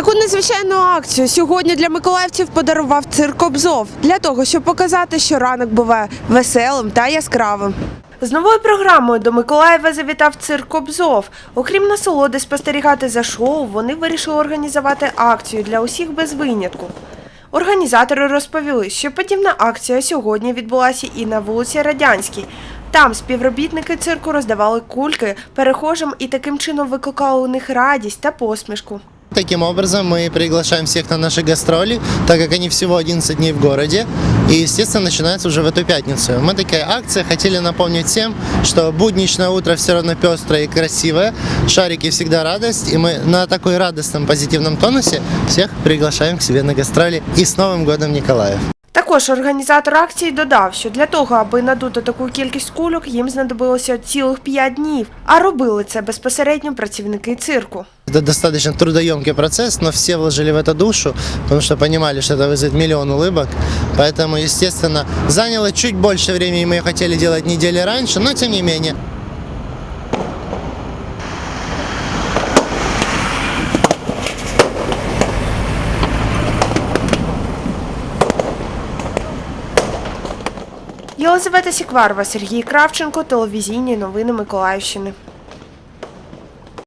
Таку незвичайну акцію сьогодні для миколаївців подарував цирк Обзов для того, щоб показати, що ранок буває веселим та яскравим. З новою програмою до Миколаєва завітав цирк Обзов. Окрім насолоди спостерігати за шоу, вони вирішили організувати акцію для усіх без винятку. Організатори розповіли, що подібна акція сьогодні відбулася і на вулиці Радянській. Там співробітники цирку роздавали кульки перехожим і таким чином викликали у них радість та посмішку. Таким образом, мы приглашаем всех на наши гастроли, так как они всего 11 дней в городе. И, естественно, начинается уже в эту пятницу. Мы такая акция хотели напомнить всем, что будничное утро все равно пестрое и красивое. Шарики всегда радость. И мы на такой радостном, позитивном тонусе всех приглашаем к себе на гастроли. И с Новым годом, Николаев! Також організатор акції додав, що для того, аби надути таку кількість кульок, їм знадобилося цілих 5 днів, а робили це безпосередньо працівники цирку. Это достаточно трудоемкий процесс, но все вложили в это душу, потому что понимали, что это вызовет миллион улыбок. Поэтому, естественно, заняло чуть больше времени, мы хотели делать недели раньше, но тем не менее. Єлизавета Сікварова, Сергій Кравченко, телевізійні новини Миколаївщини.